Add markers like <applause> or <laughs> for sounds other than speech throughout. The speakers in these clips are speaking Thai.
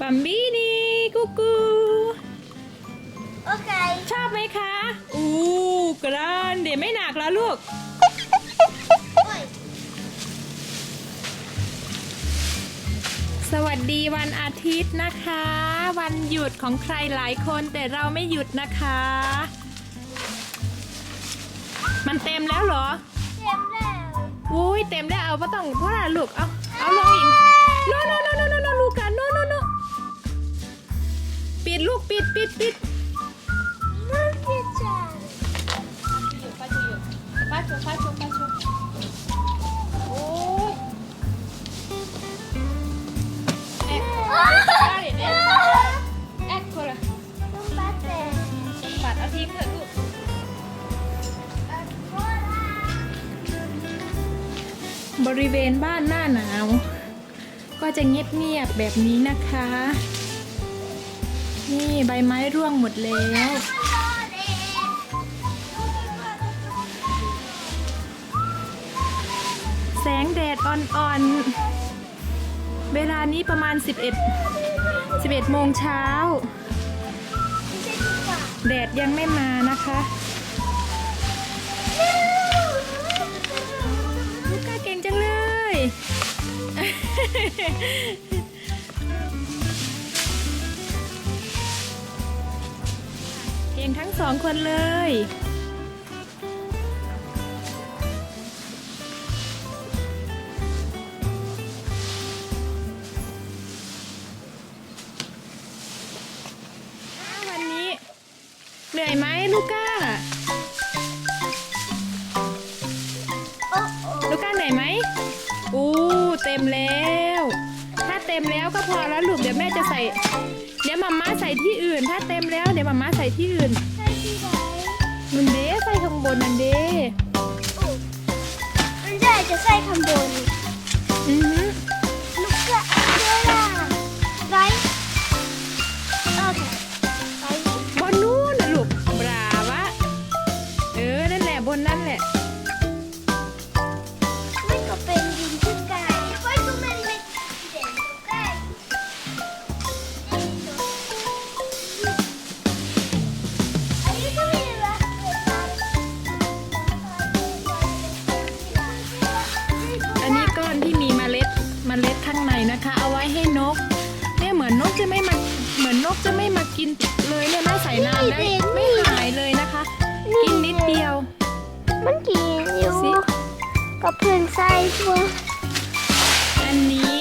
บัมบี้นี่กุ๊กกูโอเค ชอบไหมคะ อู้กรานเดี๋ยวไม่หนักแล้วลูกโอ้ยสวัสดีวันอาทิตย์นะคะ วันหยุดของใครหลายคนแต่เราไม่หยุดนะคะ มันเต็มแล้วเหรอ เต็มแล้ว อุ้ยเต็มแล้วเอาก็ต้องเพราะอะไรลูก เอา เอาลงอีกโนโนโนโนโนโนลูกกัน ปิดลูกปิดปิดปิดมันพิจารป้าชูอยู่ป้าชูป้าชูป้าชูโอ้ยแอกได้เด็ดแอกคนละต้องปัดแต่ปัดเอาทิ้งเถอะลูกบริเวณบ้านหน้าหนาว ก็จะเงียบๆแบบนี้นะคะ นี่ใบไม้ร่วงหมดแล้วแสงแดดอ่อนๆ เวลานี้ประมาณ 11 11โมงเช้า แดดยังไม่มานะคะ ลูก้าเก่งจังเลย เก่งทั้งสองคนเลย วันนี้ เหนื่อยไหมลูก้า ลูก้าเหนื่อยไหมอู้เต็มแล้ว ถ้าเต็มแล้วก็พอแล้วลูกเดี๋ยวแม่จะใส่เดี๋ยว มาม่าใส่ที่อื่น ถ้าเต็มแล้วเดี๋ยวมาม่าใส่ที่อื่น ใช่ที่ไหนมันเด้ใส่ข้างบนนั่นเด้มันได้จะใส่ข้างบนอือหื กับเพื่อนไส้ชัวอันนี้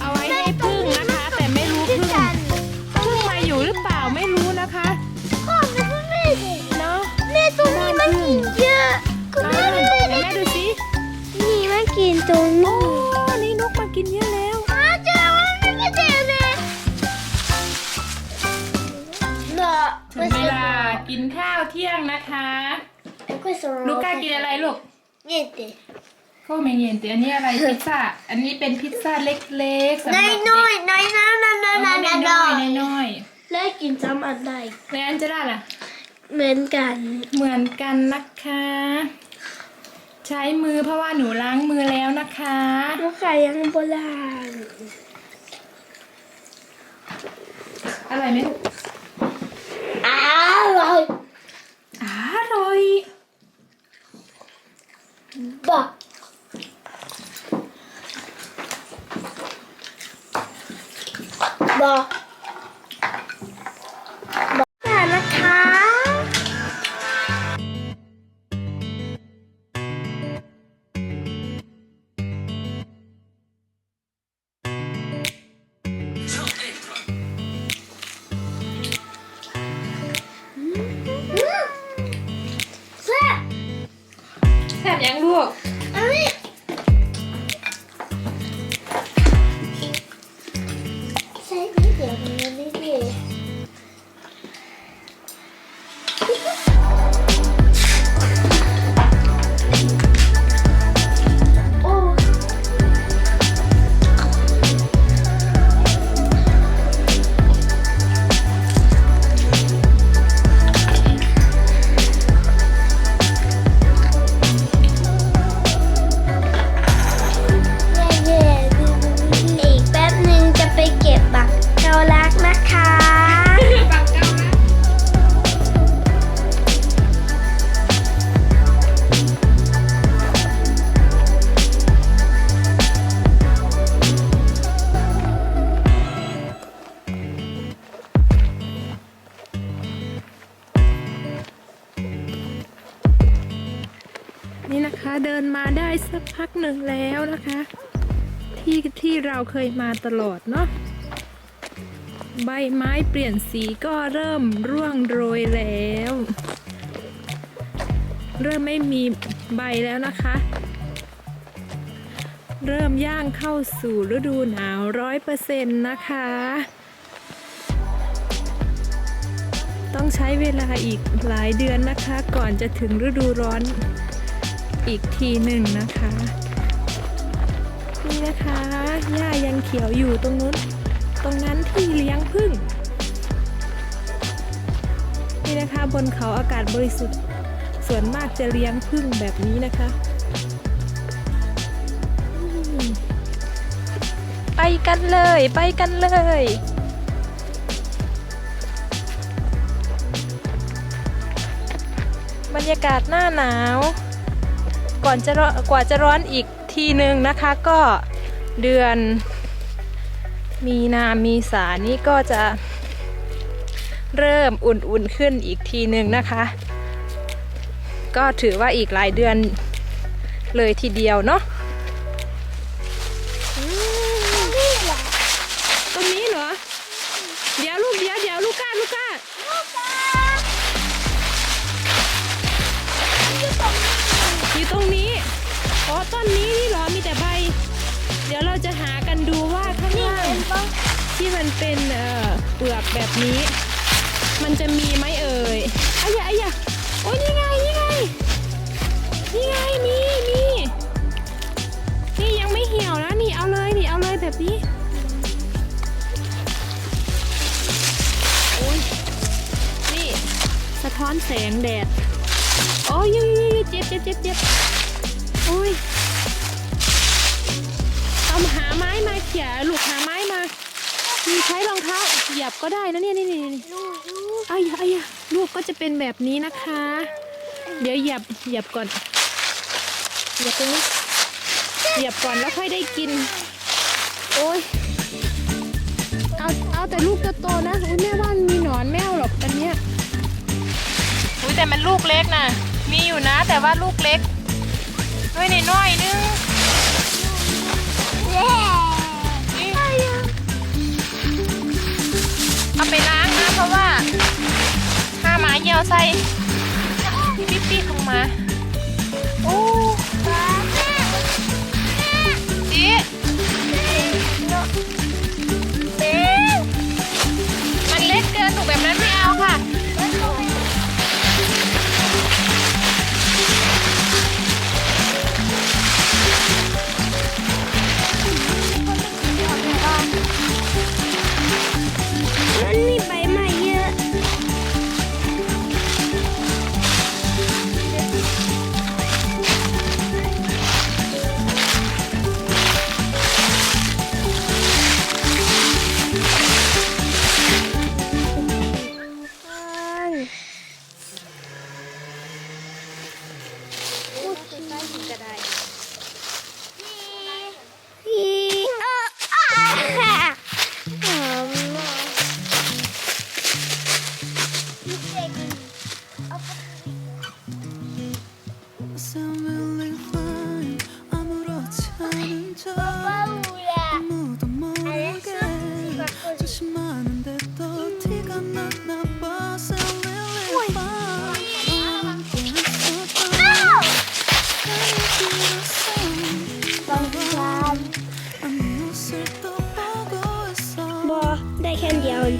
เอาไว้ให้พึ่งนะคะ แต่ไม่รู้ที่พึ่งกันพึ่งมาอยู่หรือเปล่าไม่รู้นะคะพ่อมันก็ไม่ได้เนาะแม่ตรงนี้มันกินเยอะก็อ่าแม่เดี๋ไม่ยวได้แม่ดูสินี่มันกินตรงโอ้นี้นี่นกมากินเยอะแล้วอ้าเจอมันไม่เจอเลยเนาะถึงเวลากินข้าวเที่ยงนะคะลูกก้ากินอะไรลูก Niente. ก็ไม่เย็นแต่อันนี้อะไรพิซซ่า อันนี้เป็นพิซซ่าเล็กๆสำหรับ Dai เด็ก noi, dai no no no เอา no ให้ no น้อย no. ๆน้อยเลิกกินซ้ำอันใดๆแล้วอันจะได้ล่ะ เหมือนกัน เหมือนกันนะคะ ใช้มือเพราะว่าหนูล้างมือแล้วนะคะลูกไก่ยังโบราณอร่อยไหมลูกอร่อยอร่อยบักบัก บั เดินมาได้สักพักหนึ่งแล้วนะคะ ที่ที่เราเคยมาตลอดเนาะใบไม้เปลี่ยนสีก็เริ่มร่วงโรยแล้ว เริ่มไม่มีใบแล้วนะคะ เริ่มย่างเข้าสู่ฤดูหนาวร้อยเปอร์เซ็นต์นะคะ ต้องใช้เวลาอีกหลายเดือนนะคะ ก่อนจะถึงฤดูร้อน อีกทีหนึ่งนะคะ นี่นะคะหญ้ายังเขียวอยู่ตรงนู้น ตรงนั้นที่เลี้ยงผึ้งนี่นะคะบนเขาอากาศบริสุทธิ์ ส่วนมากจะเลี้ยงผึ้งแบบนี้นะคะไปกันเลยไปกันเลย บรรยากาศหน้าหนาว ก่อนจะร้อนกว่าจะร้อนอีกทีหนึ่งนะคะก็เดือน มีนามีสานี่ก็จะเริ่มอุ่นๆขึ้นอีกทีหนึ่งนะคะ ก็ถือว่าอีกหลายเดือนเลยทีเดียวเนาะ หากันดูว่าข้างล่างเห็นปะที่มันเป็นเอ่อเปลือกแบบนี้ มันจะมีไหมเอ่ยอายะอายะโอ้ยนี่ไงนี่ไงนี่ไงมีมีนี่ยังไม่เหี่ยวนะนี่เอาเลยนี่เอาเลยแบบนี้โอ้ยนี่สะท้อนแสงแดดโอ้ยยยยเจ็บเจ็บเจ็บเจ็บโอ้ย เอาหาไม้มาเขี่ยลูกหาไม้มา มีใช้รองเท้าเหยียบก็ได้นะเนี่ยนี่นี่นี่ลูกลูกไอ้ยไอ้ยลูกก็จะเป็นแบบนี้นะคะ เดี๋ยวเหยียบเหยียบก่อนเหยียบตรงนี้เหยียบก่อนแล้วค่อยได้กิน โอ้ยเอาเอาแต่ลูกโตนะอุ้ยแม่ว่ามันมีหนอนแมวหรอกอันเนี้ยอุ้ยแต่มันลูกเล็กนะมีอยู่นะ แต่ว่าลูกเล็กด้วยนิดหน่อยนึง เอาไปล้างนะเพราะว่าห้าหมาเยี่ยวใส่ปิ๊บปิ๊บลงมา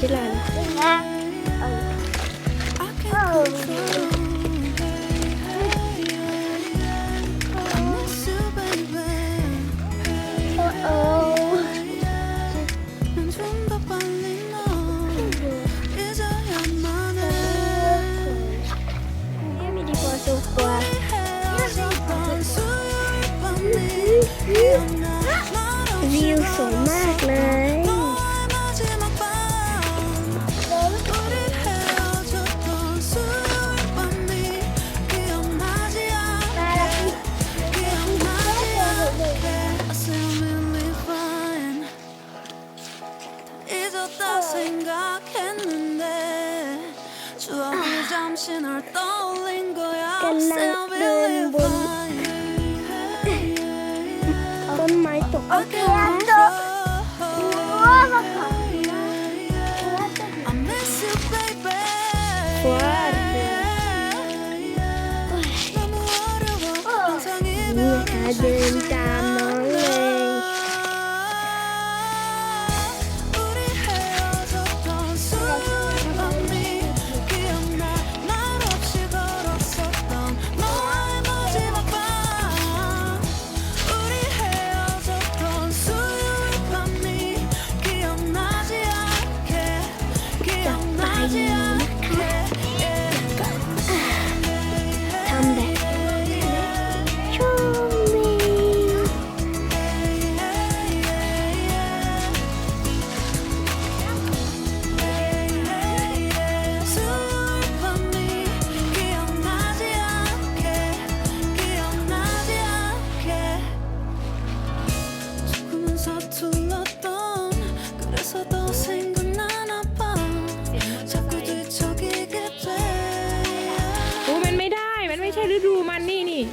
ค่เดี 어깨야 또 누워서 가. 좋아. 우리 아들 딱. Georgia.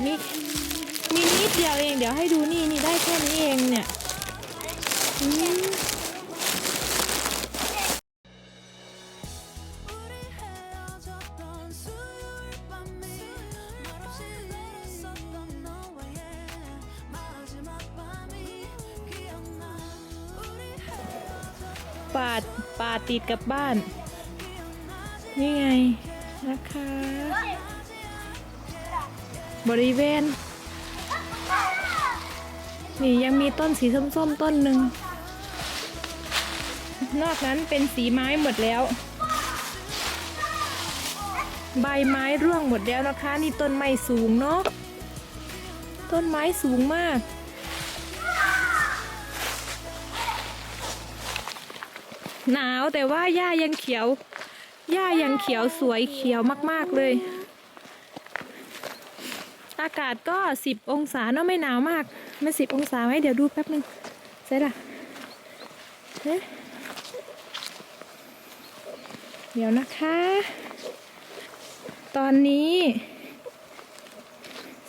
นี่มีนิดเดียวเองเดี๋ยวให้ดูนี่นี่ได้แค่นี้เองเนี่ยปาดปาติดกับบ้าน นี่ไงนะคะ บริเวณ นี่ยังมีต้นสีส้มๆต้นหนึ่ง นอกนั้นเป็นสีไม้หมดแล้ว ใบไม้ร่วงหมดแล้วนะคะ นี่ต้นไม้สูงเนาะต้นไม้สูงมาก หนาวแต่ว่าหญ้ายังเขียวหญ้ายังเขียวสวยเขียวมากๆเลย อากาศก็สิบองศาเนาะไม่หนาวมาก ไม่สิบองศาไหมเดี๋ยวดูแป๊บนึงใช่ละเอ๊ะเดี๋ยวนะคะ ตอนนี้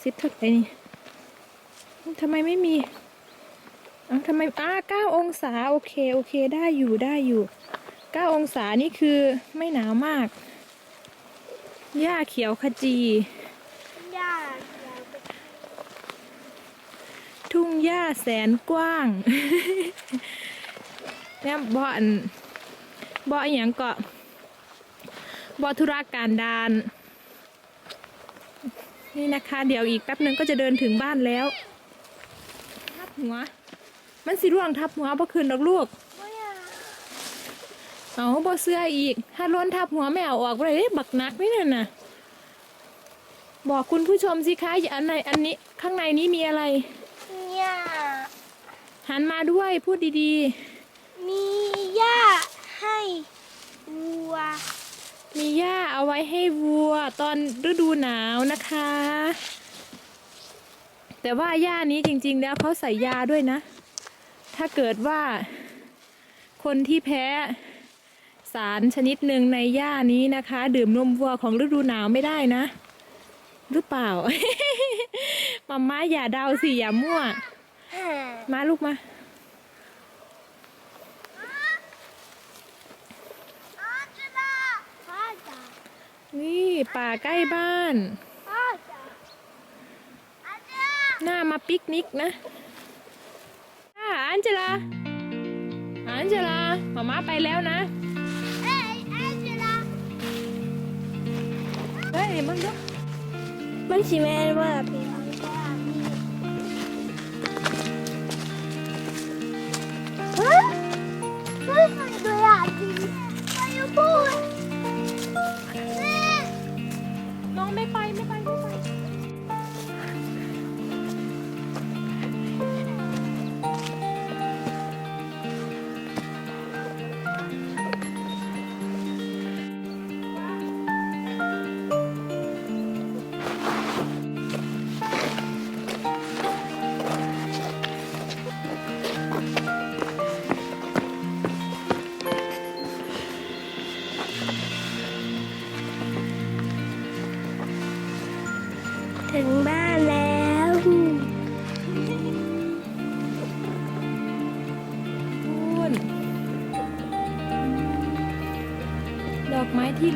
สิบเท่าไหร่นี่ทำไมไม่มีอ้าทำไมอ้าเก้าองศาโอเคโอเคได้อยู่ได้อยู่เก้าองศานี่คือไม่หนาวมาก หญ้าเขียวขจี ยากยาวไป ทุ่งห ญ้าแสนกว้างเนี่ยบ่อนบ่ออย่างเกาะบ่อธุรการดาน นี่นะคะ เดี๋ยวอีกแป๊บนึงก็จะเดินถึงบ้านแล้วทับหัว มันสิร่วงทับหัวบ่คืนดอกลูกเอาบ่เสื้ออีก ถ้าล้นทับหัวไม่เอาออกไปเลยบักนักนี่น่ะนะบอกคุณผู้ชมสิคะอันไหนอันนี้ข้างในนี้มีอะไร หันมาด้วยพูดดีมีหญ้าให้วัว ๆ มีหญ้าเอาไว้ให้วัวตอนฤดูหนาวนะคะ แต่ว่าหญ้านี้จริง ๆ แล้วเขาใส่ยาด้วยนะ ถ้าเกิดว่า คนที่แพ้ สารชนิดหนึ่งในหญ้านี้นะคะ ดื่มนมวัวของฤดูหนาวไม่ได้นะ หรือเปล่า มาม่าอย่าเดาสิอย่ามั่ว มาลูกมาอาจารย์อาจารย์นี่ป่าใกล้บ้านอาจารย์อาจารย์หน้ามาปิกนิกนะอ่าอันเจลาอันเจลามาม่าไปแล้วนะเอ้ยอาจารย์เฮ้ยมึงดูมันสิแม่นว่าเป็น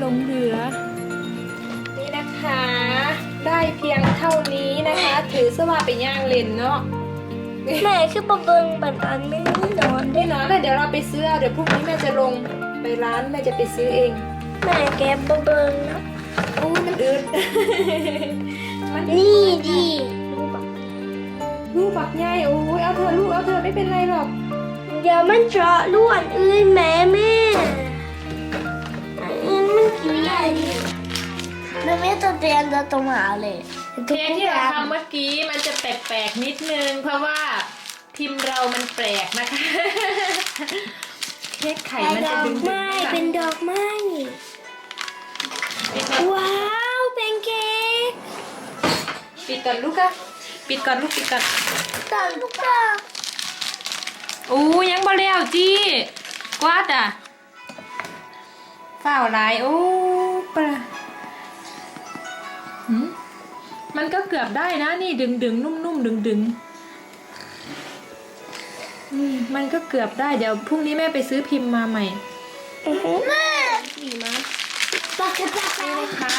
ลงเหลือ นี่นะคะ ได้เพียงเท่านี้นะคะ ถือสว่าไปย่างเล่นเนาะแม่คือประเบิงบันอันไม่นอนไม่นอนเลยเดี๋ยวเราไปซื้อเอาเดี๋ยวพรุ่งนี้แม่จะลงไปร้านแม่จะไปซื้อเอง แม่แกประเบิงนะโอ้ยมันอืดมันนี่ดีลูกบักใหญ่โอ้ยเอาเธอะลูกเอาเธอะไม่เป็นไรหรอก เดี๋ยวมันเจาะล้วนอื่นแม่แม่อันอื่น มันกินได้ดิแม่ไม่ต้องเตรียมตัวมาเลยเค้กที่เราทำเมื่อกี้มันจะแปลกๆนิดนึง เพราะว่าพิมพ์เรามันแปลกนะคะเค้กไข่มันดจะอกดึงๆไม้ค่ะเป็นดอกไม้ปิดก่อนว้าวเป็นเค้กปิดก่อนลูกอะปิดก่อนลูกปิดก่อนตอนลูกตาอู้ยังบ่แล้วจี้กวาดอะฝ้าวหลายโอ้ ปะหืมมันก็เกือบได้นะ นี่ดึงดึงๆนุ่มๆดึงดึงๆอืมมันก็เกือบได้เดี๋ยวพรุ่งนี้แม่ไปซื้อพิมพ์มาใหม่แม่ดีมากปากกาปากกาค่ะ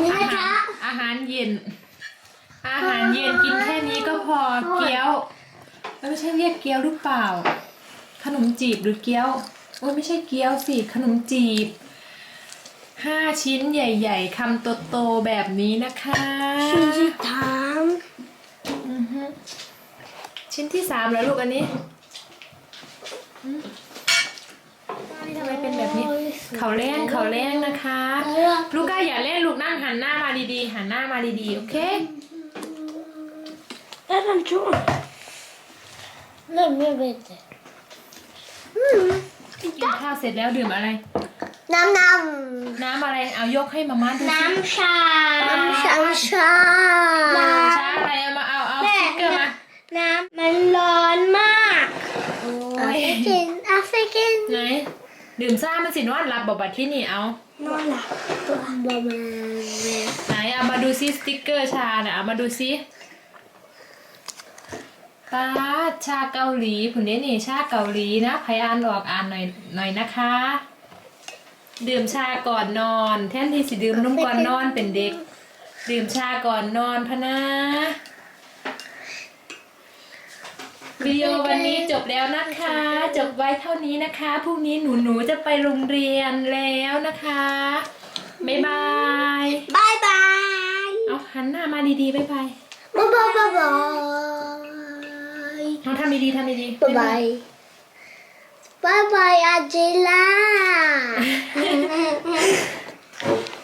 นี่อานะหาคะรอาหารเย็น อาหารเย็นกินแค่นี้ก็พอเกี๊ยวเอ้ยไม่ใช่เรียกเกี๊ยวหรือเปล่า ขนมจีบหรือเกี๊ยวโอ้ยไม่ใช่เกี๊ยวสิขนมจีบ ห้าชิ้นใหญ่ๆคำโตๆแบบนี้นะคะชิ้นที่ถามอือฮึชิ้นที่สามแล้วลูกอันนี้อืมทำไมเป็นแบบนี้ เขาแรงเขาแรงนะคะ ลูกก้าอย่าเล่นลูกนั่งหันหน้ามาดีๆหันหน้ามาดีๆโอเคแล้วทำช่วยเริ่มไม่เป็นเลยกินข้าวเสร็จแล้วดื่มอะไร น้ำน้น้ำอะไร เอายกให้มาม่าดูำสิน้ำชา น้ำชาชาชาอะไรเอามาเอาเอาสติ๊กเกอร์มาน้ำมันร้อนมากโอ้เอายไปกินเอาไปกินไหนดื่มซ่ามันสินวดรับบอกบัดที่นี่เอานอนหลับตัวบาบาไหนเอามาดูซิสติ๊กเกอร์ชาน่ะเอามาดูซิป้าดชาเกาหลีผุนนี้นี่ชาเกาหลีนะใครอ่านออกอ่านหน่อยหน่อยนะคะ ดื่มชาก่อนนอน แทนที่สิดื่มนมก่อนนอนเป็นเด็ก ดื่มชาก่อนนอนพะนะวิดีโอวันนี้จบแล้วนะคะ จบไว้เท่านี้นะคะพรุ่งนี้หนูหนูๆจะไปโรงเรียนแล้วนะคะบ๊ายบายบายบายเอาหันหน้ามาดีๆบ๊ายบายบายบายบายบายน้องทำดีๆทำดีๆบายบาย Bye bye Acela. <laughs>